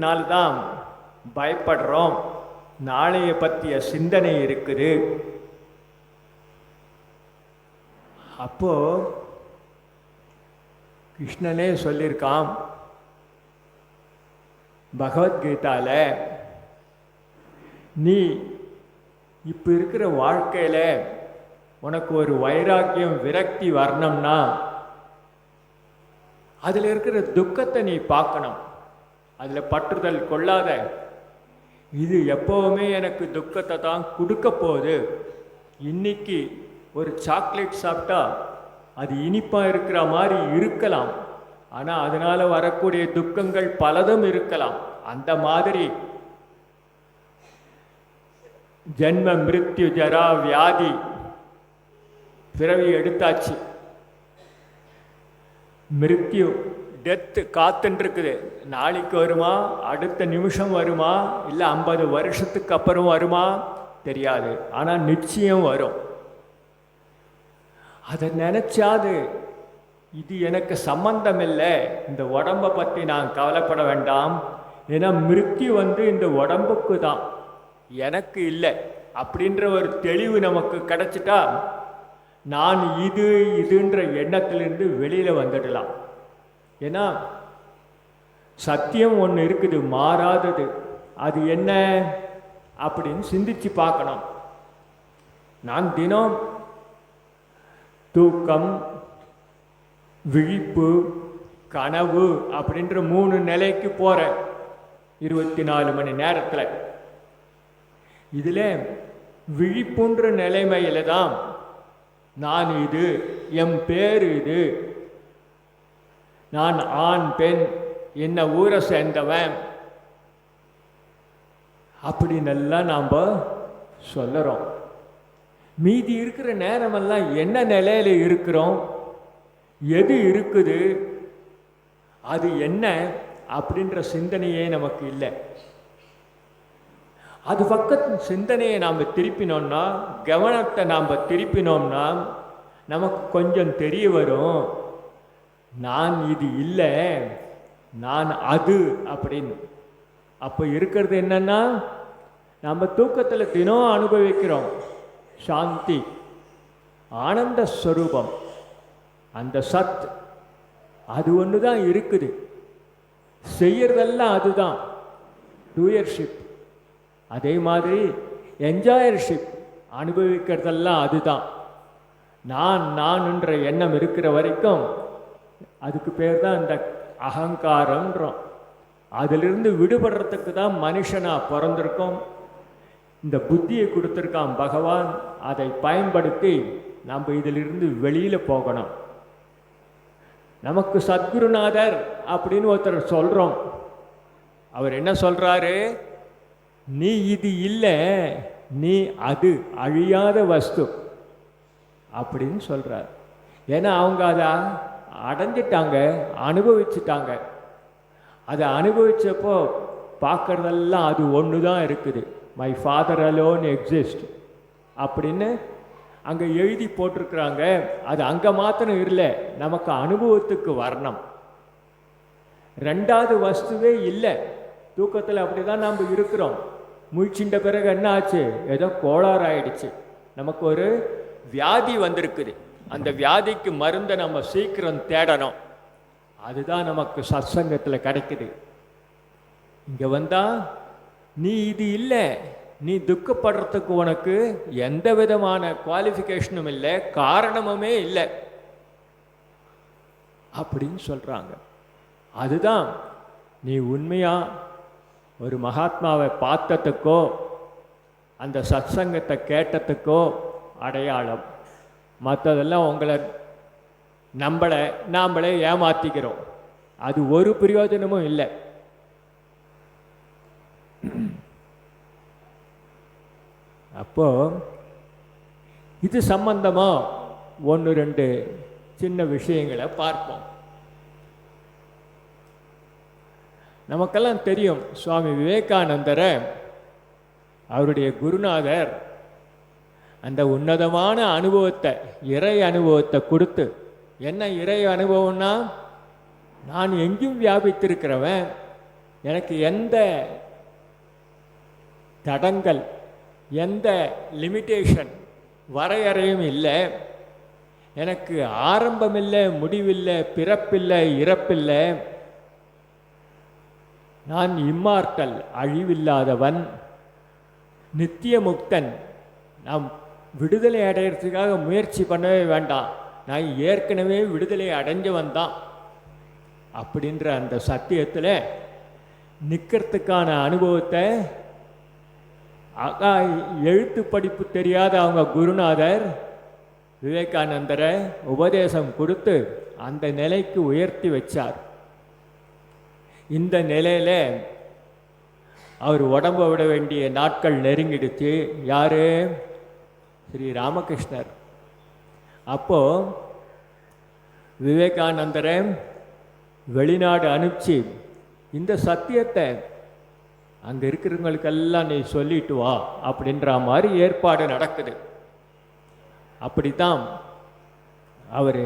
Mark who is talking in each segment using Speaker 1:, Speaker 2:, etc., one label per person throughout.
Speaker 1: அழியறதுன்றதுனால தான் பயப்படுறோம். நாளைய பற்றிய சிந்தனை இருக்குது. அப்போ கிருஷ்ணனே சொல்லியிருக்கான் பகவத்கீதால நீ இப்போ இருக்கிற வாழ்க்கையில் உனக்கு ஒரு வைராக்கியம் விரக்தி வரணும்னா அதில் இருக்கிற துக்கத்தை நீ பார்க்கணும். அதில் பற்றுதல் கொள்ளாத. இது எப்போவுமே எனக்கு துக்கத்தை தான் கொடுக்க போகுது. இன்னைக்கு ஒரு சாக்லேட் சாப்பிட்டா அது இனிப்பாக இருக்கிற மாதிரி இருக்கலாம். ஆனால் அதனால் வரக்கூடிய துக்கங்கள் பலதும் இருக்கலாம். அந்த மாதிரி ஜென்ம மிருத்யு ஜரா வியாதி பிறவி எடுத்தாச்சு. மிருத்யு டெத்து காத்துன்னு இருக்குது நாளைக்கு வருமா? அடுத்த நிமிஷம் வருமா? இல்லை ஐம்பது வருஷத்துக்கு அப்புறம் வருமா? தெரியாது. ஆனால் நிச்சயம் வரும். அதை நினச்சாது. இது எனக்கு சம்பந்தம் இல்லை இந்த உடம்பை பற்றி நான் கவலைப்பட வேண்டாம். ஏன்னா மிருத்தி வந்து இந்த உடம்புக்கு தான். எனக்கு இல்லை. அப்படின்ற ஒரு தெளிவு நமக்கு கிடைச்சிட்டா நான் இது இதுன்ற எண்ணத்திலிருந்து வெளியில் வந்துடலாம். ஏன்னா சத்தியம் ஒன்று இருக்குது மாறாதது. அது என்ன? அப்படின்னு சிந்திச்சு பார்க்கணும். நான் தினம் தூக்கம் விழிப்பு கனவு அப்படின்ற மூணு நிலைக்கு போகிறேன் இருபத்தி நாலு மணி நேரத்தில். இதில் விழிப்புன்ற நிலைமையில தான் நான் இது என் பேர் இது நான் ஆண் பெண் என்ன ஊரை சேர்ந்தவன். அப்படின்னெல்லாம் நாம் சொல்லுறோம். மீதி இருக்கிற நேரமெல்லாம் என்ன நிலையில இருக்கிறோம்? எது இருக்குது? அது என்ன? அப்படின்ற சிந்தனையே நமக்கு இல்லை. அது பக்கத்து சிந்தனையை நாம் திருப்பினோம்னா கவனத்தை நாம் திருப்பினோம்னா நமக்கு கொஞ்சம் தெரிய வரும். நான் இது இல்லை நான் அது அப்படின்னு. அப்போ இருக்கிறது என்னன்னா நம்ம தூக்கத்தில் தினம் அனுபவிக்கிறோம் சாந்தி ஆனந்த ஸ்வரூபம். அந்த சத் அது ஒன்று தான் இருக்குது. செய்யறதெல்லாம் அதுதான். டூயர்ஷிப் அதே மாதிரி என்ஜாயர்ஷிப் அனுபவிக்கிறதெல்லாம் அதுதான். நான் நான்ன்ற எண்ணம் இருக்கிற வரைக்கும் அதுக்கு பேர் தான் அந்த அகங்காரன்றோம் அதிலிருந்து விடுபடுறதுக்கு தான் மனுஷனாக பிறந்திருக்கோம். இந்த புத்தியை கொடுத்துருக்கான் பகவான். அதை பயன்படுத்தி நம்ம இதிலிருந்து வெளியில் போகணும். நமக்கு சத்குருநாதர் அப்படின்னு ஒருத்தர் சொல்கிறோம் அவர் என்ன சொல்கிறாரு நீ இது இல்லை நீ அது அழியாத வஸ்து அப்படின்னு சொல்கிறார் ஏன்னா அவங்க அதை அடைஞ்சிட்டாங்க அனுபவிச்சுட்டாங்க. அதை அனுபவித்தப்போ பார்க்குறதெல்லாம் அது ஒன்று தான் இருக்குது. மை ஃபாதர் அலோன் எக்ஸிஸ்ட் அப்படின்னு அங்கே எழுதி போட்டிருக்கிறாங்க. அது அங்கே மாத்திரம் இல்லை நமக்கு அனுபவத்துக்கு வரணும். ரெண்டாவது வஸ்துவே இல்லை. தூக்கத்தில் அப்படி தான் நாம் இருக்கிறோம். முழிச்சின்ற பிறகு என்ன ஆச்சு ஏதோ கோளாறு ஆயிடுச்சு நமக்கு ஒரு வியாதி வந்திருக்குது. அந்த வியாதிக்கு மருந்தை நம்ம சீக்கிரம் தேடணும். அதுதான் நமக்கு சத்சங்கத்தில் கிடைக்குது. இங்கே வந்தால் நீ இது இல்லை. நீ துக்கப்படுறதுக்கு உனக்கு எந்த விதமான குவாலிஃபிகேஷனும் இல்லை காரணமுமே இல்லை. அப்படின்னு சொல்கிறாங்க அதுதான் நீ உண்மையாக ஒரு மகாத்மாவை பார்த்ததுக்கோ அந்த சத்சங்கத்தை கேட்டதுக்கோ அடையாளம். மற்றதெல்லாம் உங்களை நம்மளை நாமளே ஏமாத்திக்கிறோம். அது ஒரு பிரயோஜனமும் இல்லை. அப்போ இது சம்பந்தமா ஒன்று ரெண்டு சின்ன விஷயங்களை பார்ப்போம். நமக்கெல்லாம் தெரியும் சுவாமி விவேகானந்தரை அவருடைய குருநாதர் அந்த உன்னதமான அனுபவத்தை இறை அனுபவத்தை கொடுத்து என்ன இறை அனுபவம்னா நான் எங்கும் வியாபித்திருக்கிறவன் எனக்கு எந்த தடங்கள் எந்த லிமிட்டேஷன் வரையறையும் இல்லை. எனக்கு ஆரம்பமில்லை முடிவில்லை பிறப்பில்லை இறப்பில்லை. நான் இம்மார்டல் அழிவில்லாதவன் நித்திய முக்தன் நாம் விடுதலை அடையிறதுக்காக முயற்சி பண்ணவே வேண்டாம். நான் ஏற்கனவே விடுதலை அடைஞ்சவன் தான் அப்படின்ற அந்த சத்தியத்தில் நிற்கிறதுக்கான அனுபவத்தை அக்கா எழுத்து படிப்பு தெரியாத அவங்க குருநாதர் விவேகானந்தரை உபதேசம் கொடுத்து அந்த நிலைக்கு உயர்த்தி வச்சார். இந்த நிலையில அவர் உடம்ப விட வேண்டிய நாட்கள் நெருங்கிடுச்சு. யாரு? ஸ்ரீ ராமகிருஷ்ணர். அப்போ விவேகானந்தரை வெளிநாடு அனுப்பிச்சு இந்த சத்தியத்தை அங்கே இருக்கிறவங்களுக்கெல்லாம் நீ சொல்லிட்டு வா அப்படின்ற மாதிரி ஏற்பாடு நடக்குது. அப்படித்தான் அவர்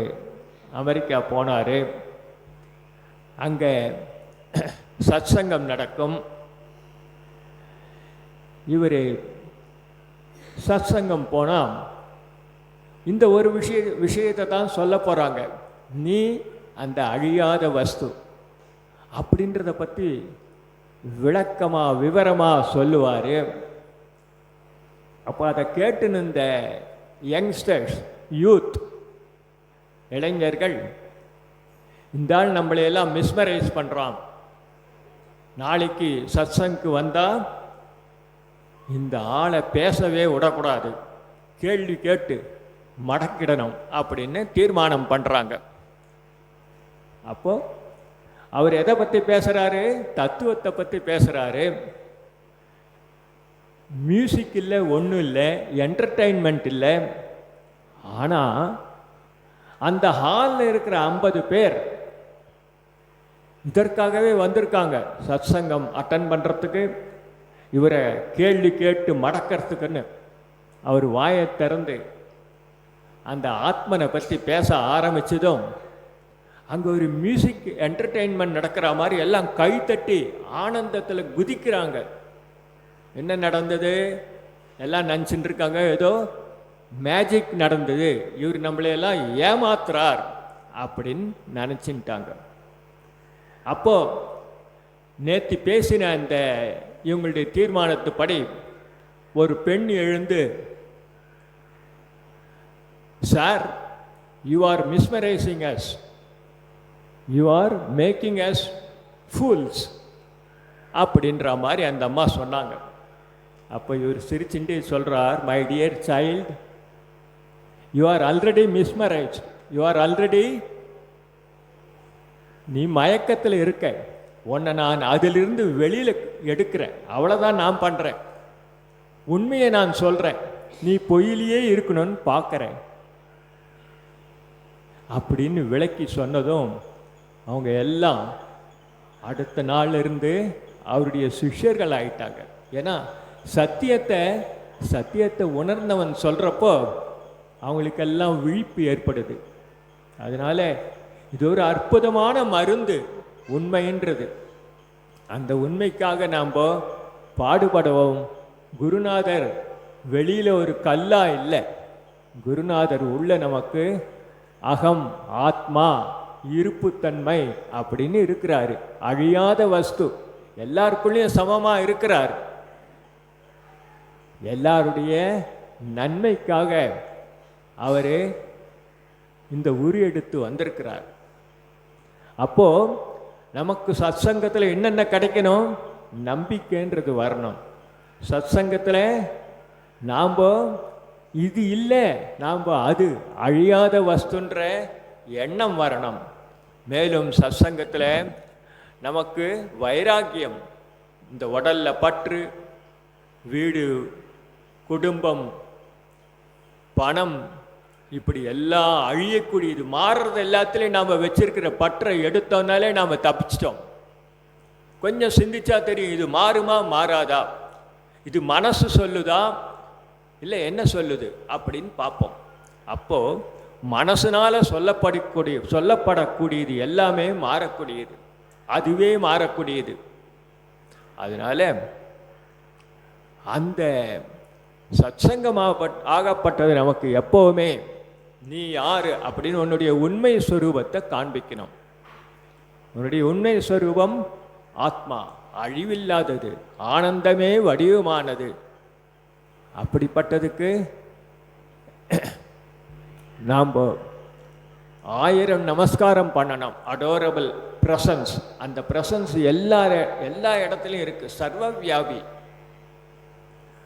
Speaker 1: அமெரிக்கா போனார். அங்கே சத்சங்கம் நடக்கும். இவர் சத்சங்கம் போனால் இந்த ஒரு விஷய விஷயத்தை தான் சொல்ல போகிறாங்க நீ அந்த அழியாத வஸ்து. அப்படின்றத பற்றி விளக்கமாக விவரமாக சொல்லுவார். அப்போ அதை கேட்டு இந்த யங்ஸ்டர்ஸ் யூத் இளைஞர்கள் இந்த ஆள் நம்மளையெல்லாம் மிஸ்மரைஸ் பண்ணுறான் நாளைக்கு சத்சங்க்கு வந்தால் இந்த ஆளை பேசவே விடக்கூடாது. கேள்வி கேட்டு மடக்கிடணும் அப்படின்னு தீர்மானம் பண்ணுறாங்க அப்போ அவர் எதை பற்றி பேசுகிறாரு தத்துவத்தை பற்றி பேசுகிறாரு மியூசிக் இல்லை ஒன்றும் இல்லை என்டர்டெயின்மெண்ட் இல்லை. ஆனால் அந்த ஹாலில் இருக்கிற ஐம்பது பேர் இதற்காகவே வந்திருக்காங்க. சத்சங்கம் அட்டன் பண்ணுறதுக்கு இவரை கேள்வி கேட்டு மடக்கிறதுக்குன்னு அவர் வாயை திறந்து அந்த ஆத்மனை பற்றி பேச ஆரம்பிச்சதும் அங்கே ஒரு மியூசிக் என்டர்டெயின்மெண்ட் நடக்கிற மாதிரி எல்லாம் கை தட்டி ஆனந்தத்தில் குதிக்கிறாங்க. என்ன நடந்தது? எல்லாம் நினச்சிட்டு இருக்காங்க. ஏதோ மேஜிக் நடந்தது. இவர் நம்மளையெல்லாம் ஏமாத்துறார் அப்படின்னு நினச்சின்ட்டாங்க அப்போது நேற்று பேசின அந்த இவங்களுடைய தீர்மானத்துப்படி ஒரு பெண் எழுந்து sir you are mesmerizing us you are making us fools அப்படின்ற மாதிரி அந்த அம்மா சொன்னாங்க. அப்போ இவர் சிரிச்சுட்டு சொல்கிறார் my dear child you are already mesmerize you are already நீ மயக்கத்தில் இருக்க. உன்னை நான் அதிலிருந்து வெளியில் எடுக்கிறேன். அவ்வளோதான் நான் பண்ணுறேன் உண்மையை நான் சொல்கிறேன் நீ பொய்யிலேயே இருக்கணும்னு பார்க்குறேன். அப்படின்னு விளக்கி சொன்னதும் அவங்க எல்லாம் அடுத்த நாள்ல இருந்து அவருடைய சிஷ்யர்கள் ஆயிட்டாங்க. ஏன்னா சத்தியத்தை சத்தியத்தை உணர்ந்தவன் சொல்கிறப்போ அவங்களுக்கெல்லாம் விழிப்பு ஏற்படுது. அதனால் இது ஒரு அற்புதமான மருந்து. உண்மைன்றது. அந்த உண்மைக்காக நாம் பாடுபடவும். குருநாதர் வெளியில் ஒரு கல்லா இல்லை. குருநாதர் உள்ள நமக்கு அகம் ஆத்மா இருப்புத்தன்மை அப்படின்னு இருக்கிறாரு. அழியாத வஸ்து. எல்லாருக்குள்ளேயும் சமமாக இருக்கிறார். எல்லாருடைய நன்மைக்காக அவர் இந்த உரு எடுத்து வந்திருக்கிறார். அப்போ நமக்கு சத்சங்கத்தில் என்னென்ன கிடைக்கணும்? நம்பிக்கைன்றது வரணும். சத்சங்கத்தில் நாம் இது இல்லை நாம் அது அழியாத வஸ்துன்ற எண்ணம் வரணும். மேலும் சத்சங்கத்தில் நமக்கு வைராக்கியம் இந்த உடல்ல பற்று வீடு குடும்பம் பணம் இப்படி எல்லாம் அழியக்கூடியது மாறுறது எல்லாத்துலேயும் நாம் வச்சிருக்கிற பற்றை எடுத்தோம்னாலே நாம் தப்பிச்சிட்டோம். கொஞ்சம் சிந்திச்சா தெரியும் இது மாறுமா மாறாதா? இது மனசு சொல்லுதா? இல்லை என்ன சொல்லுது? அப்படின்னு பார்ப்போம். அப்போது மனசுனால் சொல்லப்படக்கூடிய சொல்லப்படக்கூடியது எல்லாமே மாறக்கூடியது. அதுவே மாறக்கூடியது. அதனால் அந்த சத்சங்கமாகப்பட் ஆகப்பட்டது நமக்கு எப்போவுமே நீ யாரு அப்படின்னு உன்னுடைய உண்மை ஸ்வரூபத்தை காண்பிக்கணும். உன்னுடைய உண்மை ஸ்வரூபம் ஆத்மா அழிவில்லாதது ஆனந்தமே வடிவமானது. அப்படிப்பட்டதுக்கு நாம் ஆயிரம் நமஸ்காரம் பண்ணணும். அடோரபிள் ப்ரெசன்ஸ் அந்த ப்ரெசன்ஸ் எல்லா எல்லா இடத்துலையும் இருக்கு. சர்வ வியாபி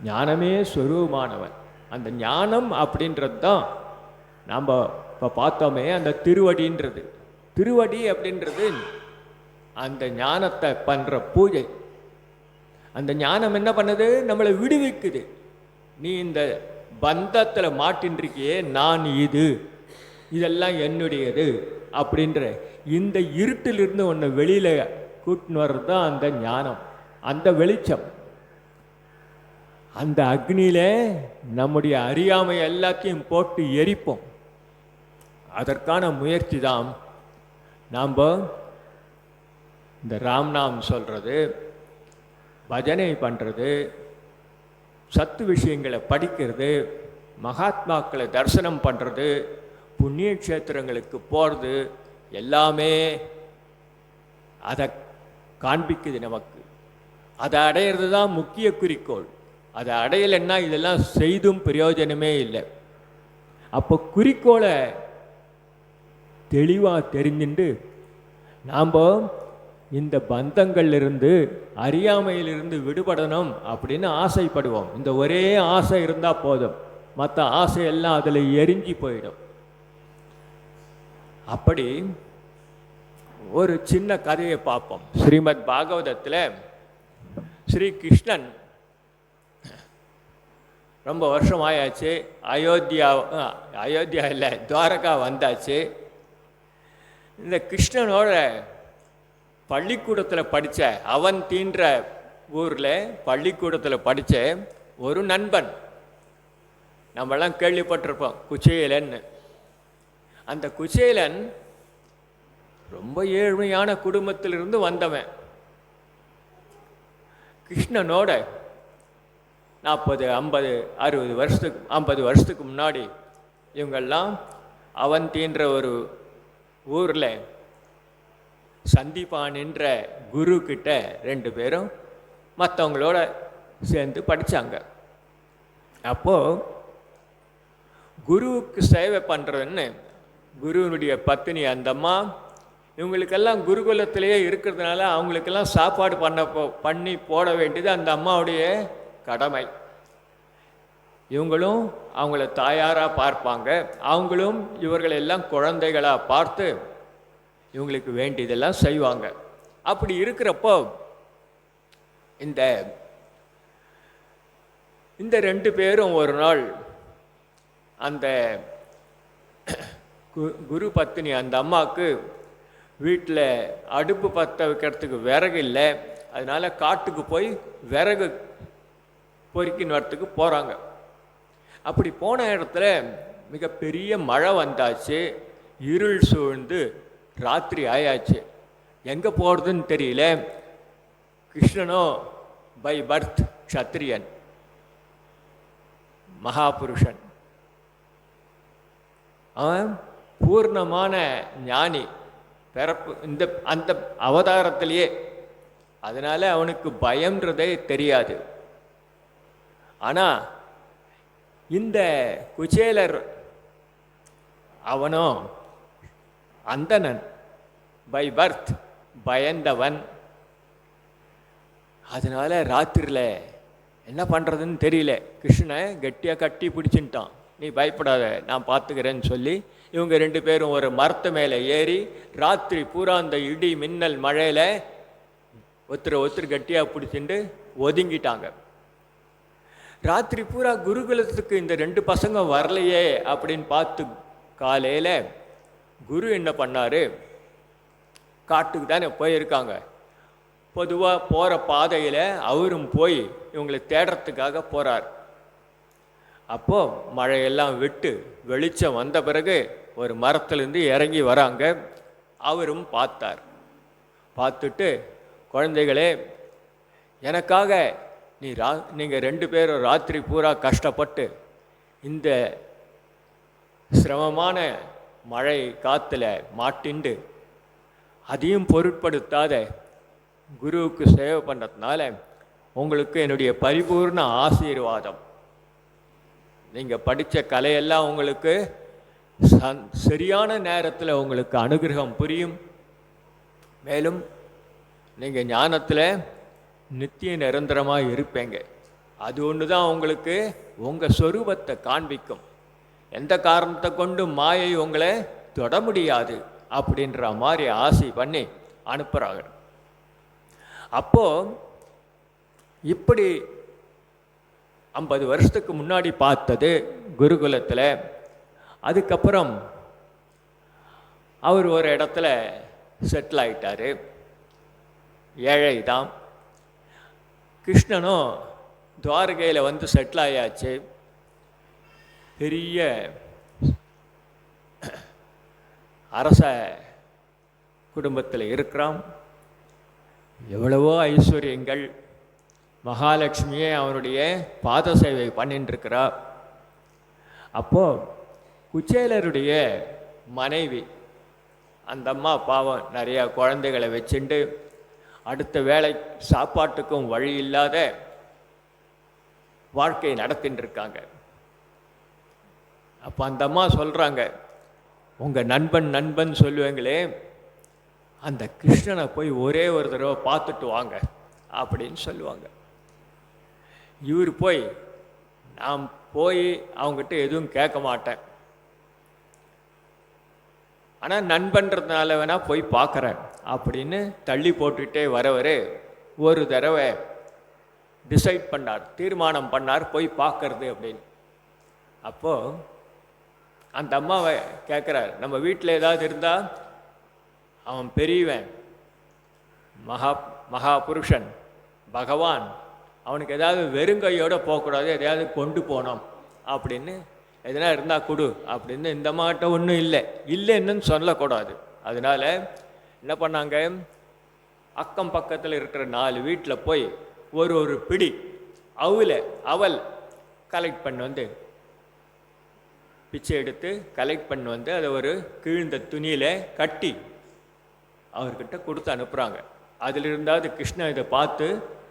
Speaker 1: ஞானமே ஸ்வரூபமானவன் அந்த ஞானம் அப்படின்றது தான் நாம் இப்போ பார்த்தோமே அந்த திருவடின்றது. திருவடி அப்படின்றது அந்த ஞானத்தை பண்ணுற பூஜை. அந்த ஞானம் என்ன பண்ணுது? நம்மளை விடுவிக்குது. நீ இந்த பந்தத்தில் மாட்டின்றிருக்கியே நான் இது. இதெல்லாம் என்னுடையது அப்படின்ற இந்த இருட்டிலிருந்து ஒன்று வெளியில் கூட்டின்னு வர்றது தான் அந்த ஞானம். அந்த வெளிச்சம். அந்த அக்னியில நம்முடைய அறியாமை எல்லாத்தையும் போட்டு எரிப்போம். அதற்கான முயற்சி தான் நாம் இந்த ராம்நாம் சொல்கிறது பஜனை பண்ணுறது சத்து விஷயங்களை படிக்கிறது மகாத்மாக்களை தரிசனம் பண்ணுறது புண்ணிய க்ஷேத்திரங்களுக்கு போகிறது எல்லாமே அதை காண்பிக்குது நமக்கு. அதை அடையிறது தான் முக்கிய குறிக்கோள். அதை அடையலைன்னா இதெல்லாம் செய்தும் பிரயோஜனமே இல்லை. அப்போ குறிக்கோளை தெளிவாக தெரிஞ்சுண்டு நாம் இந்த பந்தங்கள்லிருந்து அறியாமையிலிருந்து விடுபடணும் அப்படின்னு ஆசைப்படுவோம். இந்த ஒரே ஆசை இருந்தால் போதும். மற்ற ஆசையெல்லாம் அதில் எரிஞ்சு போயிடும். அப்படி ஒரு சின்ன கதையை பார்ப்போம். ஸ்ரீமத் பாகவதத்தில் ஸ்ரீ கிருஷ்ணன் ரொம்ப வருஷம் ஆயாச்சு அயோத்தியா ஆ, அயோத்தியா இல்லை துவாரகா வந்தாச்சு. இந்த கிருஷ்ணனோட பள்ளிக்கூடத்தில் படித்த அவன் தீன்ற ஊரில் பள்ளிக்கூடத்தில் படித்த ஒரு நண்பன். நம்மெல்லாம் கேள்விப்பட்டிருப்போம் குச்சேலன்னு. அந்த குச்சேலன் ரொம்ப ஏழ்மையான குடும்பத்திலிருந்து வந்தவன். கிருஷ்ணனோட நாற்பது ஐம்பது அறுபது வருஷத்துக்கு ஐம்பது வருஷத்துக்கு முன்னாடி இவங்கெல்லாம் தீன்ற ஒரு ஊரில் சந்திப்பான்ன்ற குரு கிட்ட ரெண்டு பேரும் மற்றவங்களோட சேர்ந்து படித்தாங்க அப்போது குருவுக்கு சேவை பண்ணுறதுன்னு குருவினுடைய பத்தினி அந்த அம்மா இவங்களுக்கெல்லாம் குருகுலத்திலேயே இருக்கிறதுனால அவங்களுக்கெல்லாம் சாப்பாடு பண்ண போ- பண்ணி போட வேண்டியது அந்த அம்மாவுடைய கடமை. இவங்களும் அவங்கள தாயாராக பார்ப்பாங்க. அவங்களும் இவர்களெல்லாம் குழந்தைகளாக பார்த்து இவங்களுக்கு வேண்டியதெல்லாம் செய்வாங்க. அப்படி இருக்கிறப்போ இந்த இந்த ரெண்டு பேரும் ஒரு நாள் அந்த கு- குரு பத்தினி அந்த அம்மாவுக்கு வீட்டில் அடுப்பு பற்ற வைக்கிறதுக்கு விறகு இல்லை. அதனால் காட்டுக்கு போய் விறகு பொறுக்கின்னு வரத்துக்கு போகிறாங்க அப்படி போன இடத்துல மிகப்பெரிய மழை வந்தாச்சு இருள் சூழ்ந்து ராத்திரி ஆயாச்சு. எங்கே போகிறதுன்னு தெரியல. கிருஷ்ணனோ பை பர்த் க்ஷத்ரியன் மகாபுருஷன். அவன் பூர்ணமான ஞானி பிறப்பு இந்த அந்த அவதாரத்திலேயே. அதனால் அவனுக்கு பயம்ன்றதே தெரியாது. ஆனால் இந்த குச்சேலர் அவனோ அந்தணன் பை பர்த் பயந்தவன். அதனால் ராத்திரியில் என்ன பண்ணுறதுன்னு தெரியல. கிருஷ்ணனை கட்டியாக கட்டி பிடிச்சின்ட்டான் நீ பயப்படாத நான் பார்த்துக்கிறேன்னு சொல்லி இவங்க ரெண்டு பேரும் ஒரு மரத்து மேலே ஏறி ராத்திரி பூரா அந்த இடி மின்னல் மழையில் ஒருத்தரை ஒருத்தர் கட்டியாக பிடிச்சிட்டு ஒதுங்கிட்டாங்க. ராத்திரி பூரா குருகுலத்துக்கு இந்த ரெண்டு பசங்க வரலையே அப்படின்னு பார்த்து காலையில் குரு என்ன பண்ணார்? காட்டுக்கு தானே போயிருக்காங்க. பொதுவாக போகிற பாதையில் அவரும் போய் இவங்களை தேடுறதுக்காக போகிறார் அப்போது மழையெல்லாம் விட்டு வெளிச்சம் வந்த பிறகு ஒரு மரத்துலேருந்து இறங்கி வராங்க. அவரும் பார்த்தார். பார்த்துட்டு குழந்தைகளே எனக்காக நீ ரா நீங்கள் ரெண்டு பேரும் ராத்திரி பூரா கஷ்டப்பட்டு இந்த சிரமமான மழை காற்றுல மாட்டிண்டு அதையும் பொருட்படுத்தாத குருவுக்கு சேவை பண்ணுறதுனால உங்களுக்கு என்னுடைய பரிபூர்ண ஆசீர்வாதம். நீங்கள் படித்த கலையெல்லாம் உங்களுக்கு சந் சரியான நேரத்தில் உங்களுக்கு அனுகிரகம் புரியும். மேலும் நீங்கள் ஞானத்தில் நித்திய நிரந்தரமாக இருப்பேங்க. அது ஒன்று தான் உங்களுக்கு உங்கள் சொரூபத்தை காண்பிக்கும். எந்த காரணத்தை கொண்டு மாயை உங்களை தொட முடியாது அப்படின்ற மாதிரி ஆசை பண்ணி அனுப்புகிறாங்க அப்போ இப்படி ஐம்பது வருஷத்துக்கு முன்னாடி பார்த்தது குருகுலத்தில். அதுக்கப்புறம் அவர் ஒரு இடத்துல செட்டில் ஆகிட்டார் ஏழை தான். கிருஷ்ணனும் துவாரகையில் வந்து செட்டில் ஆயாச்சு. பெரிய அரச குடும்பத்தில் இருக்கிறான். எவ்வளவோ ஐஸ்வர்யங்கள். மகாலட்சுமியே அவனுடைய பாத சேவை பண்ணிட்டு அப்போது குச்சேலருடைய மனைவி அந்த அம்மா பாவம் நிறையா குழந்தைகளை வச்சுட்டு அடுத்த வேலை சாப்பாட்டுக்கும் வழி இல்லாத வாழ்க்கை நடத்தின்னு இருக்காங்க. அப்போ அந்த அம்மா சொல்கிறாங்க உங்கள் நண்பன் நண்பன் சொல்லுவேங்களே அந்த கிருஷ்ணனை போய் ஒரே ஒரு தடவை பார்த்துட்டு வாங்க அப்படின்னு சொல்லுவாங்க. இவர் போய் நான் போய் அவங்ககிட்ட எதுவும் கேட்க மாட்டேன். ஆனால் நண்பன்றதுனால வேணால் போய் பார்க்குறேன். அப்படின்னு தள்ளி போட்டுக்கிட்டே வரவர் ஒரு தடவை டிசைட் பண்ணார் தீர்மானம் பண்ணார் போய் பார்க்கறது அப்படின்னு. அப்போது அந்த அம்மாவை கேட்குறார் நம்ம வீட்டில் ஏதாவது இருந்தால் அவன் பெரியவன் மகா மகா புருஷன் பகவான் அவனுக்கு ஏதாவது வெறுங்கையோடு போகக்கூடாது எதையாவது கொண்டு போனோம் அப்படின்னு எதனா இருந்தால் கொடு அப்படின்னு இந்த மாட்ட ஒன்றும் இல்லை. இல்லைன்னு சொல்லக்கூடாது. அதனால என்ன பண்ணாங்க? அக்கம் பக்கத்தில் இருக்கிற நாலு வீட்டில் போய் ஒரு ஒரு பிடி அவுல அவல் கலெக்ட் பண்ணி வந்து பிச்சை எடுத்து கலெக்ட் பண்ணி வந்து அதை ஒரு கீழ்ந்த துணியில் கட்டி அவர்கிட்ட கொடுத்து அனுப்புகிறாங்க அதில் இருந்தாவது கிருஷ்ணன் இதை பார்த்து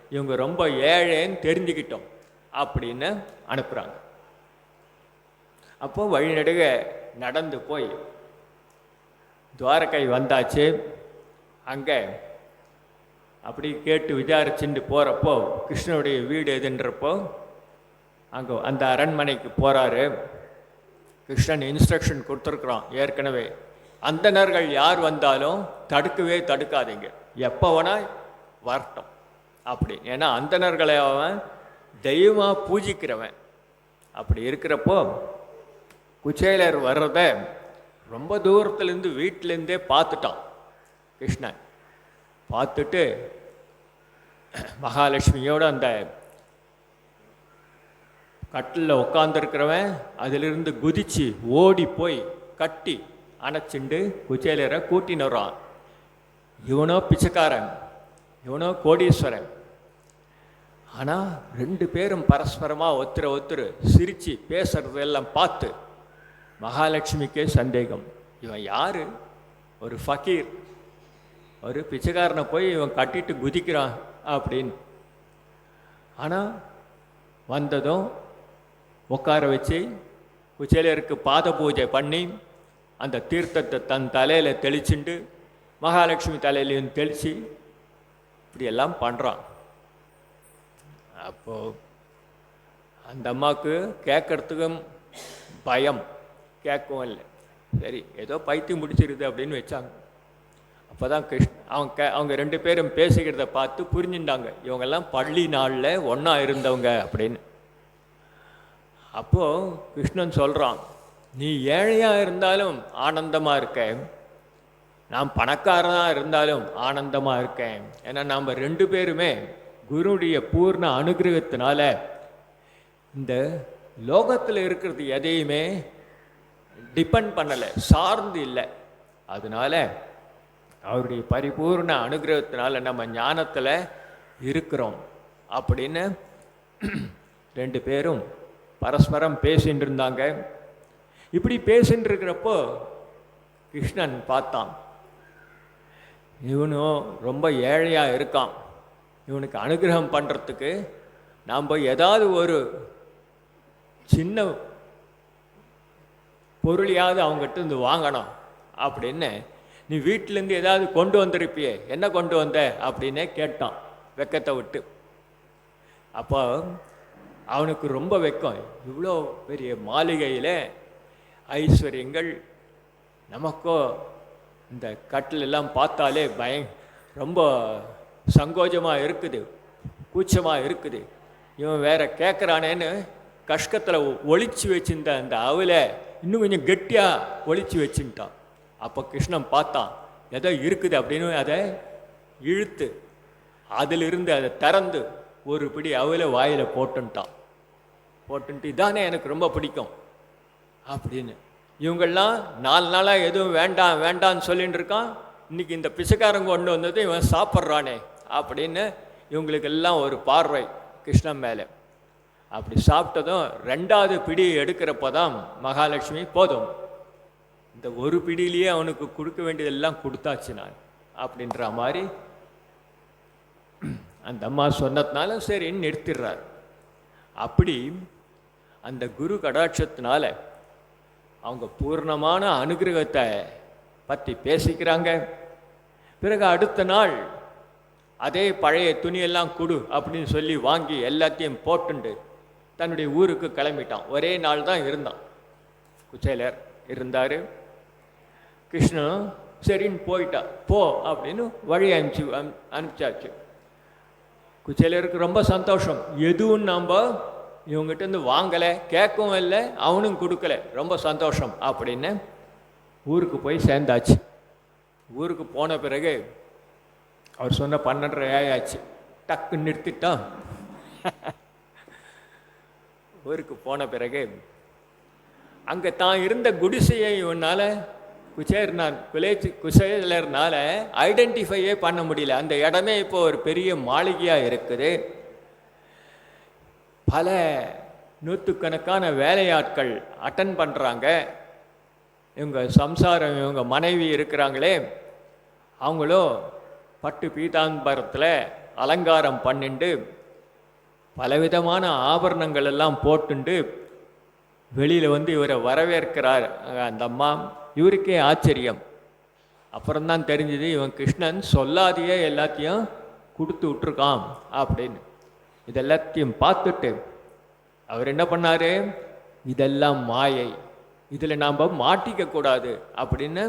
Speaker 1: இவங்க ரொம்ப ஏழைன்னு தெரிஞ்சுக்கிட்டோம் அப்படின்னு அனுப்புகிறாங்க அப்போ வழிநடுக நடந்து போய் துவாரகை வந்தாச்சு. அங்கே. அப்படி கேட்டு விசாரிச்சுட்டு போகிறப்போ கிருஷ்ணனுடைய வீடு எதுன்றப்போ அங்கே அந்த அரண்மனைக்கு போகிறாரு கிருஷ்ணன் இன்ஸ்ட்ரக்ஷன் கொடுத்துருக்குறான் ஏற்கனவே. அந்தணர்கள் யார் வந்தாலும் தடுக்கவே தடுக்காதீங்க. எப்போ வேணால் வரட்டும். அப்படி. ஏன்னா அந்தணர்களை அவன் தெய்வமாக பூஜிக்கிறவன். அப்படி இருக்கிறப்போ குச்சேலர் வர்றத ரொம்ப தூரத்துலேருந்து வீட்டிலேருந்தே பார்த்துட்டான். கிருஷ்ணன். பார்த்துட்டு மகாலட்சுமியோட அந்த கட்டில் உட்காந்துருக்கிறவன் அதிலிருந்து குதிச்சு ஓடி போய் கட்டி அணைச்சிண்டு குச்சேலரை கூட்டின்னு வரான் இவனோ பிச்சைக்காரன் இவனோ கோடீஸ்வரன். ஆனால் ரெண்டு பேரும் பரஸ்பரமாக ஒத்துர ஒத்துரு சிரித்து பேசுறது எல்லாம் பார்த்து மகாலட்சுமிக்கே சந்தேகம். இவன் யார்? ஒரு ஃபக்கீர். ஒரு பிச்சைக்காரனை போய் இவன் கட்டிட்டு குதிக்கிறான் அப்படின்னு. ஆனால் வந்ததும் உட்கார வச்சு குச்சேலருக்கு பாத பூஜை பண்ணி அந்த தீர்த்தத்தை தன் தலையில் தெளிச்சுண்டு மகாலட்சுமி தலையிலையும் தெளித்து இப்படியெல்லாம் பண்ணுறான் அப்போது அந்த அம்மாவுக்கு கேட்கறதுக்கும் பயம். கேட்கவும் இல்லை. சரி ஏதோ பைத்தியம் முடிச்சிருது அப்படின்னு வச்சாங்க. அப்போ தான் கிருஷ்ண அவங்க க அவங்க ரெண்டு பேரும் பேசிக்கிறத பார்த்து புரிஞ்சுட்டாங்க. இவங்கெல்லாம் பள்ளி நாளில் ஒன்றா இருந்தவங்க அப்படின்னு. அப்போது கிருஷ்ணன் சொல்கிறான் நீ ஏழையாக இருந்தாலும் ஆனந்தமாக இருக்க. நான் பணக்காரனாக இருந்தாலும் ஆனந்தமாக இருக்கேன் ஏன்னா நாம் ரெண்டு பேருமே குருடைய பூர்ண அனுகிரகத்தினால இந்த லோகத்தில் இருக்கிறது எதையுமே டிபெண்ட் பண்ணலை சார்ந்து இல்லை. அதனால அவருடைய பரிபூர்ண அனுகிரகத்தினால நம்ம ஞானத்தில் இருக்கிறோம். அப்படின்னு ரெண்டு பேரும் பரஸ்பரம் பேசின்னு இருந்தாங்க இப்படி பேசின்னு இருக்கிறப்போ கிருஷ்ணன் பார்த்தான். இவனும் ரொம்ப ஏழையாக இருக்கான். இவனுக்கு அனுகிரகம் பண்ணுறதுக்கு நாம் ஏதாவது ஒரு சின்ன பொருளையாவது அவங்ககிட்ட இருந்து வாங்கணும் அப்படின்னு நீ வீட்டிலேருந்து ஏதாவது கொண்டு வந்திருப்பியே என்ன கொண்டு வந்த? அப்படின்னே கேட்டான். வெக்கத்தை விட்டு. அப்போ அவனுக்கு ரொம்ப வெக்கம். இவ்வளோ பெரிய மாளிகையில் ஐஸ்வர்யங்கள் நமக்கோ இந்த கட்டில் எல்லாம் பார்த்தாலே பய ரொம்ப சங்கோஜமாக இருக்குது கூச்சமாக இருக்குது. இவன் வேற கேட்குறானேன்னு கஷ்டத்தில் ஒழிச்சு வச்சிருந்த அந்த அவலை இன்னும் கொஞ்சம் கெட்டியாக ஒழிச்சு வச்சுட்டான் அப்போ கிருஷ்ணன் பார்த்தான். எதோ இருக்குது அப்படின்னு அதை இழுத்து அதிலிருந்து அதை திறந்து ஒரு பிடி அவலை வாயில் போட்டுன்ட்டான். போட்டுன்ட்டு இதானே எனக்கு ரொம்ப பிடிக்கும். அப்படின்னு. இவங்கெல்லாம் நாலு நாளாக எதுவும் வேண்டாம் வேண்டாம்னு சொல்லிட்டு இருக்கான். இன்றைக்கி இந்த பிசைக்காரங்க கொண்டு வந்தது இவன் சாப்பிட்றானே அப்படின்னு இவங்களுக்கு எல்லாம் ஒரு பார்வை கிருஷ்ணன் மேலே. அப்படி சாப்பிட்டதும் ரெண்டாவது பிடி எடுக்கிறப்ப தான் மகாலட்சுமி போதும். இந்த ஒரு பிடியிலேயே அவனுக்கு கொடுக்க வேண்டியதெல்லாம் கொடுத்தாச்சு நான் அப்படின்ற மாதிரி அந்த அம்மா சொன்னதுனால சரின்னு நிறுத்திடுறார். அப்படி அந்த குரு கடாட்சத்தினால அவங்க பூர்ணமான அனுகிரகத்தை பற்றி பேசிக்கிறாங்க. பிறகு அடுத்த நாள் அதே பழைய துணியெல்லாம் கொடு அப்படின்னு சொல்லி வாங்கி எல்லாத்தையும் போட்டுண்டு தன்னுடைய ஊருக்கு கிளம்பிட்டான். ஒரே நாள் தான் இருந்தான். குச்சேலர் இருந்தார். கிருஷ்ணன் சரின்னு போயிட்டா. போ அப்படின்னு வழி அனுப்பிச்சு அனு- அனுப்பிச்சாச்சு. குச்சேலருக்கு ரொம்ப சந்தோஷம். எதுவும் நம்ம இவங்ககிட்டருந்து வாங்கலை கேட்கவும் இல்லை அவனும் கொடுக்கல. ரொம்ப சந்தோஷம் அப்படின்னு ஊருக்கு போய் சேர்ந்தாச்சு. ஊருக்கு போன பிறகு அவர் சொன்ன பன்னெண்டரை ஆயாச்சு. டக்கு நிறுத்திட்டான். ஊருக்கு போன பிறகு அங்கே தான் இருந்த குடிசையை இவனால் குச்சேர்னார் குலேச்சு குசேலர்னால ஐடென்டிஃபையே பண்ண முடியல. அந்த இடமே இப்போ ஒரு பெரிய மாளிகையாக இருக்குது. பல நூற்றுக்கணக்கான வேலையாட்கள் அட்டன் பண்ணுறாங்க இவங்க சம்சாரம் இவங்க மனைவி இருக்கிறாங்களே அவங்களும் பட்டு பீதாம்பரத்தில் அலங்காரம் பண்ணிண்டு பலவிதமான ஆபரணங்கள் எல்லாம் போட்டுண்டு வெளியில் வந்து இவரை வரவேற்கிறார். அந்த அம்மா இவருக்கே ஆச்சரியம். அப்புறம்தான் தெரிஞ்சது இவன் கிருஷ்ணன் சொல்லாதையே எல்லாத்தையும் கொடுத்து விட்டுருக்கான் அப்படின்னு. இதெல்லாத்தையும் பார்த்துட்டு அவர் என்ன பண்ணார்? இதெல்லாம் மாயை. இதில் நாம் மாட்டிக்கக்கூடாது அப்படின்னு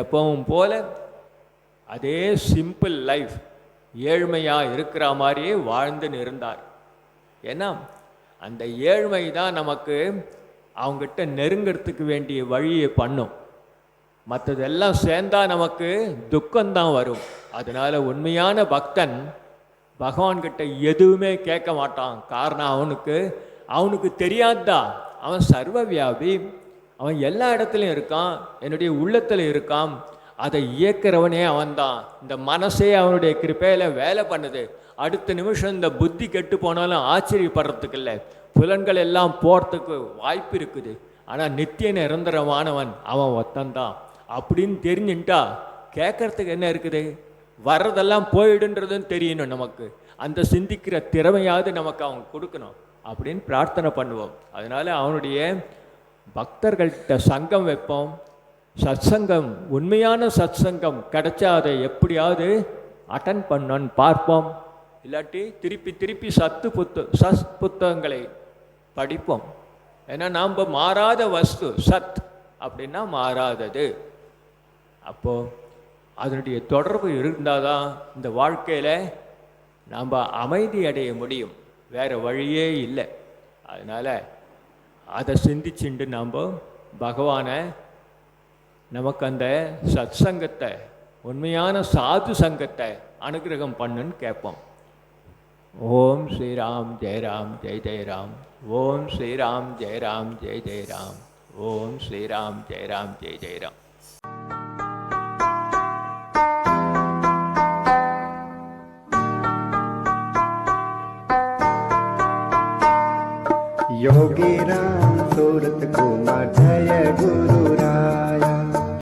Speaker 1: எப்பவும் போல அதே சிம்பிள் லைஃப் ஏழ்மையாக இருக்கிற மாதிரியே வாழ்ந்துன்னு இருந்தார். ஏன்னா அந்த ஏழ்மை தான் நமக்கு அவங்ககிட்ட நெருங்கிறதுக்கு வேண்டிய வழியை பண்ணும். மற்றதெல்லாம் சேர்ந்தா நமக்கு துக்கம்தான் வரும். அதனால உண்மையான பக்தன் பகவான்கிட்ட எதுவுமே கேட்க மாட்டான். காரணம் அவனுக்கு அவனுக்கு தெரியாதான் அவன் சர்வ வியாபி அவன் எல்லா இடத்துலையும் இருக்கான். என்னுடைய உள்ளத்தில் இருக்கான். அதை இயக்கிறவனே அவன்தான். இந்த மனசே அவனுடைய கிருப்பையில் வேலை பண்ணுது. அடுத்த நிமிஷம் இந்த புத்தி கெட்டு போனாலும் ஆச்சரியப்படுறதுக்கு இல்லை. புலன்கள் எல்லாம் போகிறதுக்கு வாய்ப்பு இருக்குது. ஆனால் நித்திய நிரந்தரமானவன் அவன் ஒத்தந்தான். அப்படின்னு தெரிஞ்சுட்டா கேட்கறதுக்கு என்ன இருக்குது? வர்றதெல்லாம் போயிடுன்றதும் தெரியணும் நமக்கு. அந்த சிந்திக்கிற திறமையாவது நமக்கு அவங்க கொடுக்கணும் அப்படின்னு பிரார்த்தனை பண்ணுவோம். அதனால அவனுடைய பக்தர்கள்கிட்ட சங்கம் வைப்போம். சத்சங்கம் உண்மையான சத்சங்கம் கிடைச்சா அதை எப்படியாவது அட்டன் பண்ணோன்னு பார்ப்போம். இல்லாட்டி திருப்பி திருப்பி சத்து புத்த சத் புத்தகங்களை படிப்போம். ஏன்னா நாம் மாறாத வஸ்து சத் அப்படின்னா மாறாதது. அப்போது அதனுடைய தொடர்பு இருந்தால் தான் இந்த வாழ்க்கையில் நாம் அமைதி அடைய முடியும். வேறு வழியே இல்லை. அதனால் அதை சிந்திச்சுண்டு நாம் பகவானை நமக்கு அந்த சத் சங்கத்தை உண்மையான சாது சங்கத்தை அனுகிரகம் பண்ணுன்னு கேட்போம். ஓம் ஸ்ரீராம் ஜெயராம் ஜெய ஜெய ராம். ஓம் ஸ்ரீராம் ஜெயராம் ஜெய ஜெய ராம். ஓம் ஸ்ரீராம் ஜெயராம் ஜெய ஜெய
Speaker 2: योगी राम सूरत कुमार जय गुरु